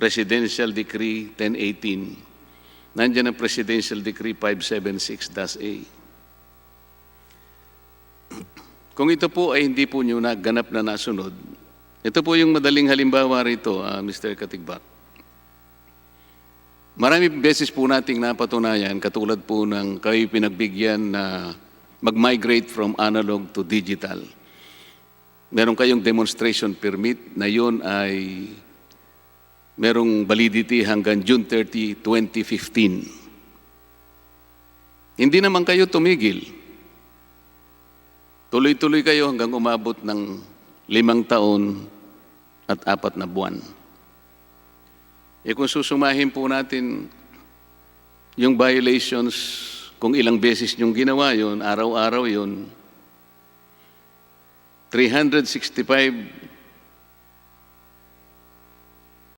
Presidential Decree 1018. Nandiyan ang Presidential Decree 576-A. Kung ito po ay hindi po nyo naganap na nasunod, ito po yung madaling halimbawa rito, ah, Mr. Katigbak. Marami beses po nating napatunayan, katulad po ng kayo pinagbigyan na mag-migrate from analog to digital. Meron kayong demonstration permit na yun ay merong validity hanggang June 30, 2015. Hindi naman kayo tumigil. Tuloy-tuloy kayo hanggang umabot ng limang taon at apat na buwan. E kung susumahin po natin yung violations, kung ilang beses yung ginawa yon, araw-araw yon, 365